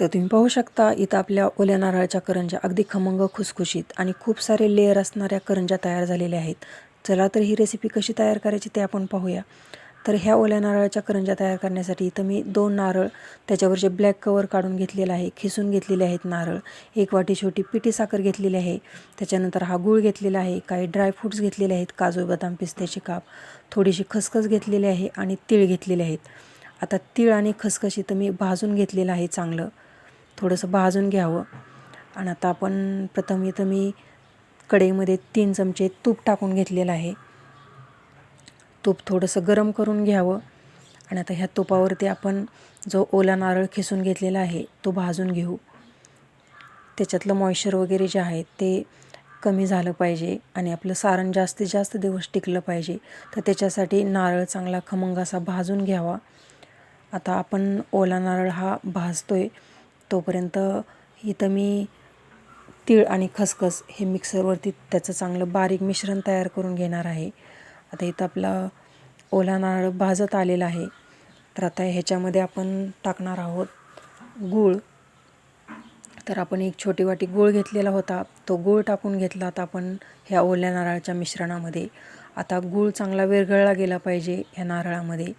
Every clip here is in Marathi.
तर तुम्ही पाहू शकता इथं आपल्या ओल्या नारळाच्या करंज्या अगदी खमंग खुसखुशीत आणि खूप सारे लेअर असणाऱ्या करंज्या तयार झालेल्या आहेत. चला तर ही रेसिपी कशी तयार करायची ते आपण पाहूया. तर ह्या ओल्या नारळाच्या करंज्या तयार करण्यासाठी इथं मी दोन नारळ त्याच्यावरचे ब्लॅक कवर काढून घेतलेलं आहे खिसून घेतलेले आहेत नारळ. एक वाटी छोटी पिठी साखर घेतलेली आहे. त्याच्यानंतर हा गूळ घेतलेला आहे. काही ड्रायफ्रूट्स घेतलेले आहेत. काजू बदाम पिस्त्याची काप. थोडीशी खसखस घेतलेली आहे आणि तीळ घेतलेले आहेत. आता तीळ आणि खसखस इथं मी भाजून घेतलेलं आहे चांगलं. थोडंसं भाजून घ्यावं. आणि आता आपण प्रथम इथं मी कढईमध्ये तीन चमचे तूप टाकून घेतलेलं आहे. तूप थोडंसं गरम करून घ्यावं. आणि आता ह्या तुपावरती आपण जो ओला नारळ खिसून घेतलेला आहे तो भाजून घेऊ. त्याच्यातलं मॉइश्चर वगैरे जे आहे ते कमी झालं पाहिजे आणि आपलं सारण जास्तीत जास्त दिवस टिकलं पाहिजे. तर त्याच्यासाठी नारळ चांगला खमंग असा भाजून घ्यावा. आता आपण ओला नारळ हा भाजतो आहे तोपर्यंत इथं मी तीळ आणि खसखस हे मिक्सरवरती त्याचं चांगलं बारीक मिश्रण तयार करून घेणार आहे. आता इथं आपला ओला नारळ भाजत आलेला आहे. तर आता ह्याच्यामध्ये आपण टाकणार आहोत गूळ. तर आपण एक छोटी वाटी गूळ घेतलेला होता. तो गूळ टाकून घेतला आता आपण ह्या ओल्या नारळाच्या मिश्रणामध्ये. आता गूळ चांगला विरघळला गेला पाहिजे ह्या नारळामध्ये.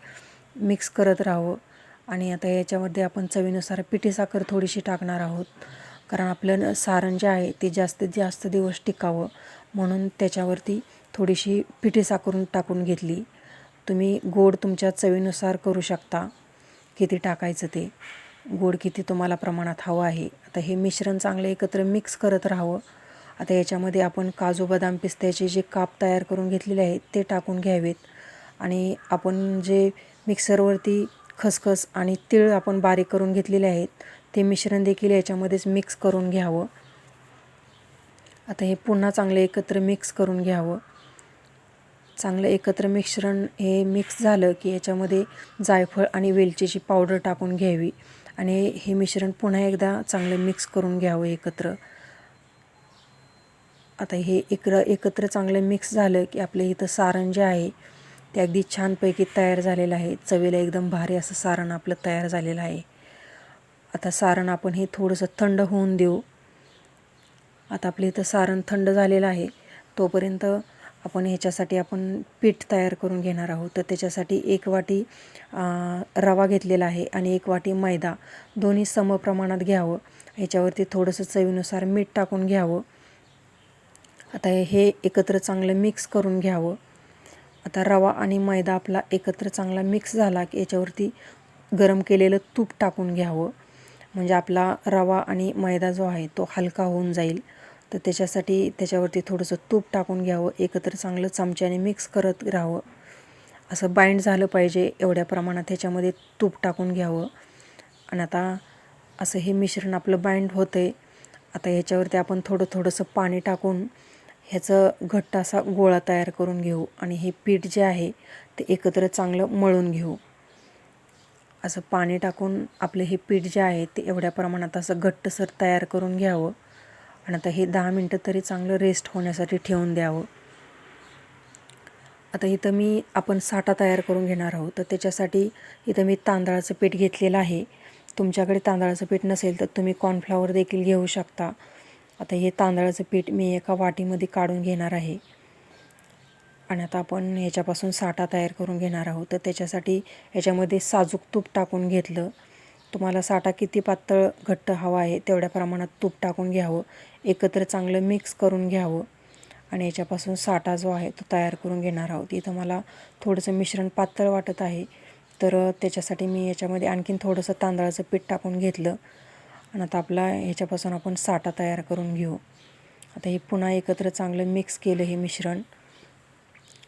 मिक्स करत राहावं. आणि आता याच्यामध्ये आपण चवीनुसार पिठी साखर थोडीशी टाकणार आहोत. कारण आपलं सारण जे आहे ते जास्तीत जास्त दिवस टिकावं. म्हणून त्याच्यावरती थोडीशी पिठी साखरून टाकून घेतली. तुम्ही गोड तुमच्या चवीनुसार करू शकता. किती टाकायचं ते. गोड किती तुम्हाला प्रमाणात हवं आहे. आता हे मिश्रण चांगलं एकत्र मिक्स करत राहावं. आता याच्यामध्ये आपण काजू बदाम पिस्त्याचे जे काप तयार करून घेतलेले आहेत ते टाकून घ्यावेत. आणि आपण जे मिक्सरवरती खसखस आणि तीळ आपण बारीक करून घेतलेले आहेत. ते मिश्रण देखील याच्यामध्येच मिक्स करून घ्यावं. आता हे पुन्हा चांगलं एकत्र मिक्स करून घ्यावं. चांगलं एकत्र मिश्रण हे मिक्स झालं की याच्यामध्ये जायफळ आणि वेलचीची पावडर टाकून घ्यावी. आणि हे मिश्रण पुन्हा एकदा चांगलं मिक्स करून घ्यावं एकत्र. आता हे एकत्र एकत्र चांगलं मिक्स झालं की आपलं इथं सारण जे आहे ते अगदी छानपैकी तयार झालेलं आहे. चवीला एकदम भारी असं सारण आपलं तयार झालेलं आहे. आता सारण आपण हे थोडंसं थंड होऊन देऊ. आता आपलं इथं सारण थंड झालेलं आहे. तोपर्यंत आपण ह्याच्यासाठी आपण पीठ तयार करून घेणार आहोत. तर त्याच्यासाठी एक वाटी रवा घेतलेला आहे आणि एक वाटी मैदा. दोन्ही सम प्रमाणात घ्यावं. ह्याच्यावरती थोडंसं चवीनुसार मीठ टाकून घ्यावं. आता हे एकत्र चांगलं मिक्स करून घ्यावं. आता रवा आणि मैदा आपला एकत्र चांगला मिक्स झाला की याच्यावरती गरम केलेलं तूप टाकून घ्यावं. म्हणजे आपला रवा आणि मैदा जो आहे तो हलका होऊन जाईल. तर त्याच्यासाठी त्याच्यावरती थोडंसं तूप टाकून घ्यावं एकत्र चांगलं चमच्याने मिक्स करत राहावं. असं बाइंड झालं पाहिजे एवढ्या प्रमाणात ह्याच्यामध्ये तूप टाकून घ्यावं. आणि आता असं हे मिश्रण आपलं बाइंड होतं आहे आता ह्याच्यावरती आपण थोडं थोडंसं पाणी टाकून ह्याचं घट्ट असा गोळा तयार करून घेऊ आणि हे पीठ जे आहे ते एकत्र चांगलं मळून घेऊ. असं पाणी टाकून आपलं हे पीठ जे आहे ते एवढ्या प्रमाणात असं घट्टसर तयार करून घ्यावं आणि आता हे दहा मिनटं तरी चांगलं रेस्ट होण्यासाठी ठेवून द्यावं. आता इथं मी आपण साठा तयार करून घेणार आहोत. तर त्याच्यासाठी इथं मी तांदळाचं पीठ घेतलेलं आहे. तुमच्याकडे तांदळाचं पीठ नसेल तर तुम्ही कॉर्नफ्लॉवर देखील घेऊ शकता. आता हे तांदळाचं पीठ मी एका वाटीमध्ये काढून घेणार आहे. आणि आता आपण ह्याच्यापासून साठा तयार करून घेणार आहोत. तर त्याच्यासाठी ह्याच्यामध्ये साजूक तूप टाकून घेतलं. तुम्हाला साठा किती पातळ घट्ट हवा आहे तेवढ्या प्रमाणात तूप टाकून घ्यावं. एकत्र चांगलं मिक्स करून घ्यावं. आणि याच्यापासून साठा जो आहे तो तयार करून घेणार आहोत. इथं मला थोडंसं मिश्रण पातळ वाटत आहे. तर त्याच्यासाठी मी याच्यामध्ये आणखीन थोडंसं तांदळाचं पीठ टाकून घेतलं. आणि आता आपला ह्याच्यापासून आपण साठा तयार करून घेऊ. आता हे पुन्हा एकत्र चांगलं मिक्स केलं हे मिश्रण.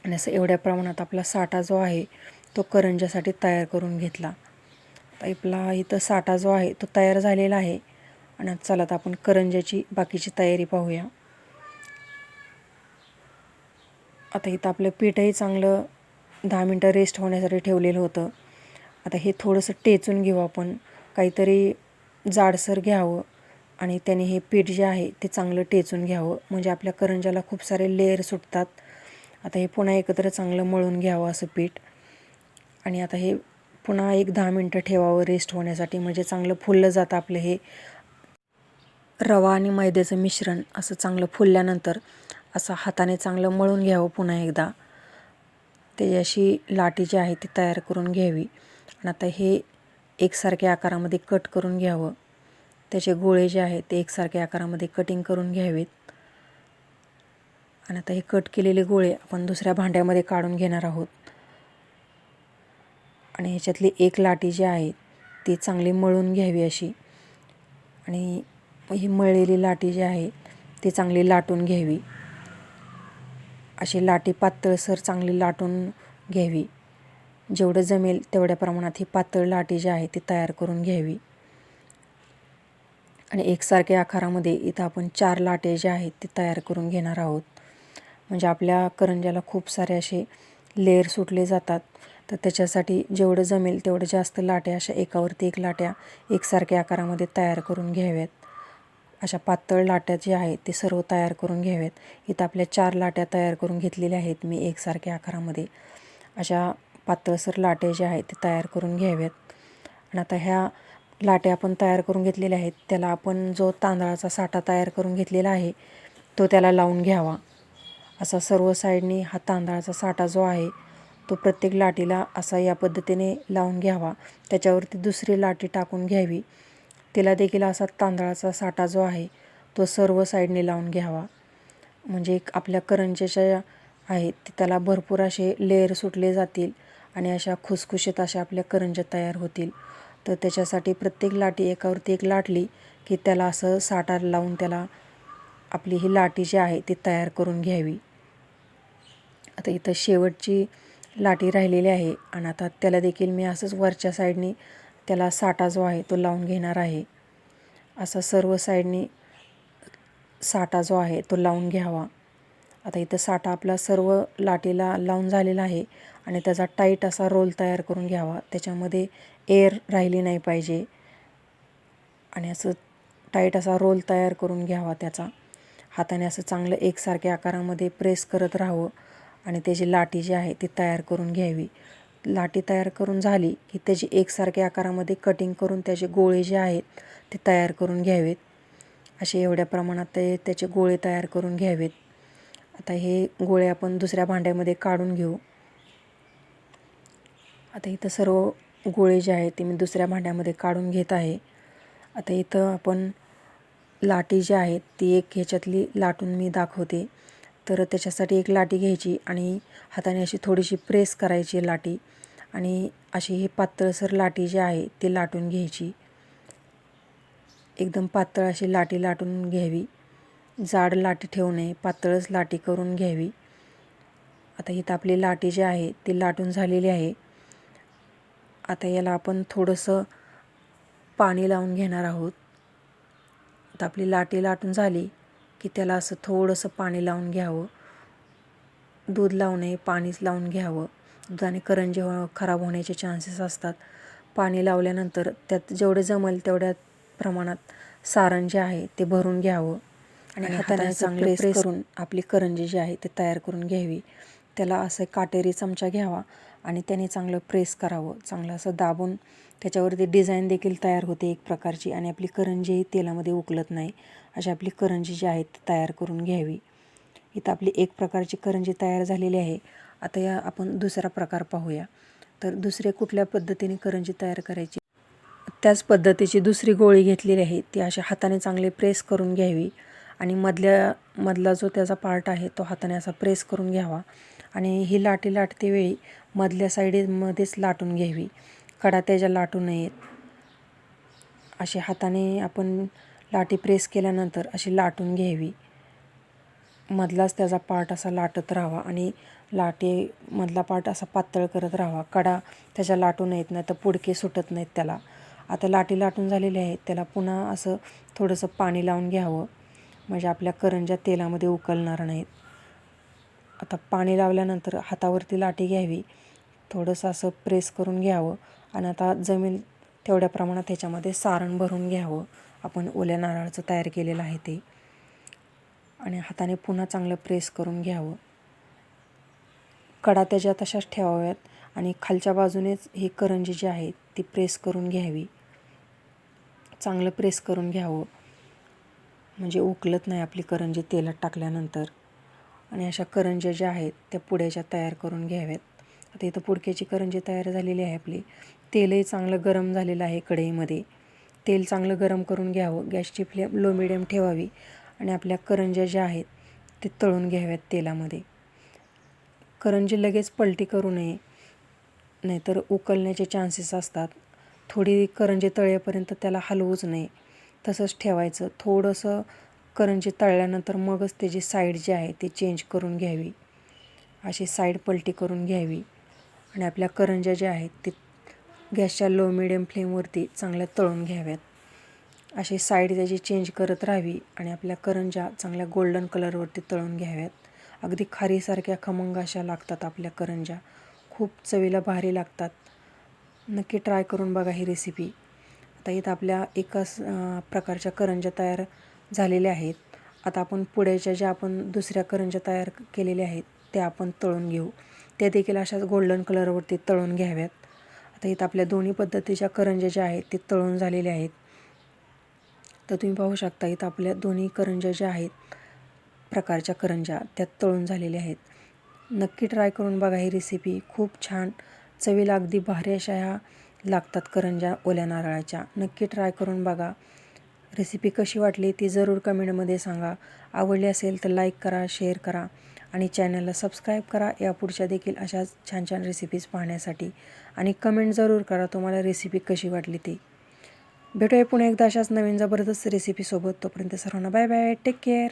आणि असं एवढ्या प्रमाणात आपला साठा जो आहे तो करंजासाठी तयार करून घेतला. आता आपला इथं साठा जो आहे तो तयार झालेला आहे. आणि चला आता आपण करंजाची बाकीची तयारी पाहूया. आता इथं आपलं पीठही चांगलं दहा मिनटं रेस्ट होण्यासाठी ठेवलेलं होतं. आता हे थोडंसं टेचून घेऊ आपण. काहीतरी जाडसर घ्यावं आणि त्याने हे पीठ जे आहे ते चांगलं टेचून घ्यावं. म्हणजे आपल्या करंजाला खूप सारे लेअर सुटतात. आता हे पुन्हा एकत्र चांगलं मळून घ्यावं असं पीठ. आणि आता हे पुन्हा एक दहा मिनटं ठेवावं रेस्ट होण्यासाठी. म्हणजे चांगलं फुललं जातं आपलं हे रवा आणि मैद्याचं मिश्रण असं चांगलं फुलल्यानंतर असं हाताने चांगलं मळून घ्यावं पुन्हा एकदा. त्याची अशी लाटी जी आहे ती तयार करून घ्यावी. आणि आता हे एकसारख्या आकारामध्ये कट करून घ्यावं. त्याचे गोळे जे आहेत ते एकसारख्या आकारामध्ये कटिंग करून घ्यावेत. आणि आता हे कट केलेले गोळे आपण दुसऱ्या भांड्यामध्ये काढून घेणार आहोत. आणि ह्याच्यातली एक लाटी जी आहे ती चांगली मळून घ्यावी अशी. आणि ही मळलेली लाटी जी आहे ती चांगली लाटून घ्यावी. अशी लाटी पातळसर चांगली लाटून घ्यावी. जेवढं जमेल तेवढ्या प्रमाणात ही पातळ लाटी जी आहे ती तयार करून घ्यावी. आणि एकसारख्या आकारामध्ये इथं आपण चार लाटे जे आहेत ते तयार करून घेणार आहोत. म्हणजे आपल्या करंज्याला खूप सारे असे लेअर सुटले जातात. तर त्याच्यासाठी जेवढं जमेल तेवढं जास्त लाट्या अशा एकावरती एक लाट्या एकसारख्या आकारामध्ये तयार करून घ्याव्यात. अशा पातळ लाट्या ज्या आहेत ते सर्व तयार करून घ्याव्यात. इथं आपल्या चार लाट्या तयार करून घेतलेल्या आहेत मी एकसारख्या आकारामध्ये. अशा पातळसर लाटे ज्या आहेत ते तयार करून घ्याव्यात आणि आता ह्या लाटे आपण तयार करून घेतलेल्या आहेत त्याला आपण जो तांदळाचा साठा तयार करून घेतलेला आहे तो त्याला लावून घ्यावा. असा सर्व साईडनी हा तांदळाचा साठा जो आहे तो प्रत्येक लाटीला असा या पद्धतीने लावून घ्यावा. त्याच्यावरती दुसरी लाटी टाकून घ्यावी. तिला देखील असा तांदळाचा साठा जो आहे तो सर्व साईडने लावून घ्यावा. म्हणजे एक आपल्या करंजेच्या आहेत त्याला भरपूर असे लेअर सुटले जातील आणि अशा खुसखुशीत अशा आपल्या करंज्या तयार होतील. तर त्याच्यासाठी प्रत्येक लाटी एकावरती एक लाटली की त्याला असं साठा लावून त्याला आपली ही लाटी जी आहे ती तयार करून घ्यावी. आता इथं शेवटची लाटी राहिलेली आहे आणि आता त्याला देखील मी असंच वरच्या साईडनी त्याला साठा जो आहे तो लावून घेणार आहे. असा सर्व साईडनी साठा जो आहे तो लावून घ्यावा. आता इथं साठा आपला सर्व लाटेला लावून झालेला आहे आणि त्याचा टाईट असा रोल तयार करून घ्यावा. त्याच्यामध्ये एअर राहिली नाही पाहिजे. आणि असं टाईट असा रोल तयार करून घ्यावा त्याचा. हाताने असं चांगलं एकसारख्या आकारामध्ये प्रेस करत राहावं आणि त्याची लाटी जी आहे ती तयार करून घ्यावी. लाटी तयार करून झाली की त्याची एकसारख्या आकारामध्ये कटिंग करून त्याचे गोळे जे आहेत ते तयार करून घ्यावेत. असे एवढ्या प्रमाणात ते त्याचे गोळे तयार करून घ्यावेत. आता हे गोळे आपण दुसऱ्या भांड्यामध्ये काढून घेऊ. आता इथं सर्व गोळे जे आहेत ते मी दुसऱ्या भांड्यामध्ये काढून घेत आहे. आता इथं आपण लाटी जी आहेत ती एक ह्याच्यातली लाटून मी दाखवते. तर त्याच्यासाठी एक लाटी घ्यायची आणि हाताने अशी थोडीशी प्रेस करायची लाटी आणि अशी ही पातळसर लाटी जी आहे ती लाटून घ्यायची. एकदम पातळ अशी लाटी लाटून घ्यावी. जाड लाटी ठेवू नये पातळच लाटी करून घ्यावी. आता इथं आपली लाटी जी आहे ती लाटून झालेली आहे. आता याला आपण थोडंसं पाणी लावून घेणार आहोत. आता आपली लाटी लाटून झाली की त्याला असं थोडंसं पाणी लावून घ्यावं. दूध लावू नये पाणीच लावून घ्यावं. दुधाने करंजे हो खराब होण्याचे चान्सेस असतात पाणी लावल्यानंतर त्यात जेवढं जमेल तेवढ्या प्रमाणात सारण जे आहे ते भरून घ्यावं. आणि हाताने चांगले प्रेस करून आपली करंजी जी आहे ते तयार करून घ्यावी. त्याला असं काटेरी चमचा घ्यावा आणि त्याने चांगलं प्रेस करावं. चांगलं असं दाबून त्याच्यावरती डिझाईन देखील तयार होते एक प्रकारची आणि आपली करंजीही तेलामध्ये उकलत नाही. अशी आपली करंजी जी आहे ती तयार करून घ्यावी. इथं आपली एक प्रकारची करंजी तयार झालेली आहे. आता या आपण दुसरा प्रकार पाहूया. तर दुसरे कुठल्या पद्धतीने करंजी तयार करायची? त्याच पद्धतीची दुसरी गोळी घेतलेली आहे. ती अशा हाताने चांगले प्रेस करून घ्यावी. आणि मधल्या मधला जो त्याचा पार्ट आहे तो हाताने असा प्रेस करून घ्यावा. आणि ही लाटी लाटते वेळी मधल्या साईडमध्येच लाटून घ्यावी. कडा त्याच्या लाटू नयेत. अशी हाताने आपण लाटी प्रेस केल्यानंतर अशी लाटून घ्यावी. मधलाच त्याचा पार्ट असा लाटत राहावा आणि लाटे मधला पार्ट असा पातळ करत राहावा. कडा त्याच्या लाटून येत नाही तर पुडके सुटत नाहीत त्याला. आता लाटी लाटून झालेली आहेत त्याला पुन्हा असं थोडंसं पाणी लावून घ्यावं. म्हणजे आपल्या करंज्या तेलामध्ये उकलणार नाहीत. आता पाणी लावल्यानंतर हातावरती लाटी घ्यावी थोडंसं असं प्रेस करून घ्यावं आणि आता जमीन तेवढ्या प्रमाणात त्याच्यामध्ये सारण भरून घ्यावं. आपण ओल्या नारळाचं तयार केलेलं आहे ते. आणि हाताने पुन्हा चांगलं प्रेस करून घ्यावं. कडा त्याच्या तशाच ठेवाव्यात आणि खालच्या बाजूनेच ही करंजी जी आहे ती प्रेस करून घ्यावी. चांगलं प्रेस करून घ्यावं. म्हणजे उकलत नाही आपली करंजी तेलात टाकल्यानंतर. आणि अशा करंज्या ज्या आहेत त्या पुड्याच्या तयार करून घ्याव्यात. आता इथं पुडक्याची करंजी तयार झालेली आहे आपली. तेलही चांगलं गरम झालेलं आहे कढईमध्ये. तेल चांगलं गरम करून घ्यावं. गॅसची फ्लेम लो मिडियम ठेवावी. आणि आपल्या करंज्या ज्या आहेत ते तळून घ्याव्यात तेलामध्ये. करंजी लगेच पलटी करू नये. नाहीतर उकलण्याचे चान्सेस असतात. थोडी करंजी तळेपर्यंत त्याला हलवूच नये. तसंच ठेवायचं. थोडंसं करंजी तळल्यानंतर मगच त्याची साईड जी आहे ती चेंज करून घ्यावी. अशी साईड पलटी करून घ्यावी. आणि आपल्या करंज्या ज्या आहेत ते गॅसच्या लो मिडियम फ्लेमवरती चांगल्या तळून घ्याव्यात. अशी साईड त्याची चेंज करत राहावी आणि आपल्या करंज्या चांगल्या गोल्डन कलरवरती तळून घ्याव्यात. अगदी खारीसारख्या खमंग अशा लागतात आपल्या करंज्या. खूप चवीला भारी लागतात. नक्की ट्राय करून बघा ही रेसिपी आता इथं आपल्या एकाच प्रकारच्या करंज्या तयार झालेल्या आहेत. आता आपण पुढेच्या ज्या आपण दुसऱ्या करंज्या तयार केलेल्या आहेत त्या आपण तळून घेऊ. त्या देखील अशाच गोल्डन कलरवरती तळून घ्याव्यात. आता इथं आपल्या दोन्ही पद्धतीच्या करंज्या ज्या आहेत ते तळून झालेल्या आहेत. तर तुम्ही पाहू शकता इथं आपल्या दोन्ही करंज्या ज्या आहेत प्रकारच्या करंज्या त्या तळून झालेल्या आहेत. नक्की ट्राय करून बघा ही रेसिपी खूप छान. चवीला अगदी भारी अशा ह्या लागतात करंज्या ओल्या नारळाच्या. नक्की ट्राय करून बघा. रेसिपी कशी वाटली ती जरूर कमेंटमध्ये सांगा. आवडली असेल तर लाईक करा शेअर करा आणि चॅनलला सबस्क्राईब करा. या पुढच्या देखील अशाच छान छान रेसिपीज पाहण्यासाठी. आणि कमेंट जरूर करा तुम्हाला रेसिपी कशी वाटली ती. भेटूया पुन्हा एकदा अशाच नवीन जबरदस्त रेसिपीसोबत तोपर्यंत सर्वांना बाय बाय टेक केअर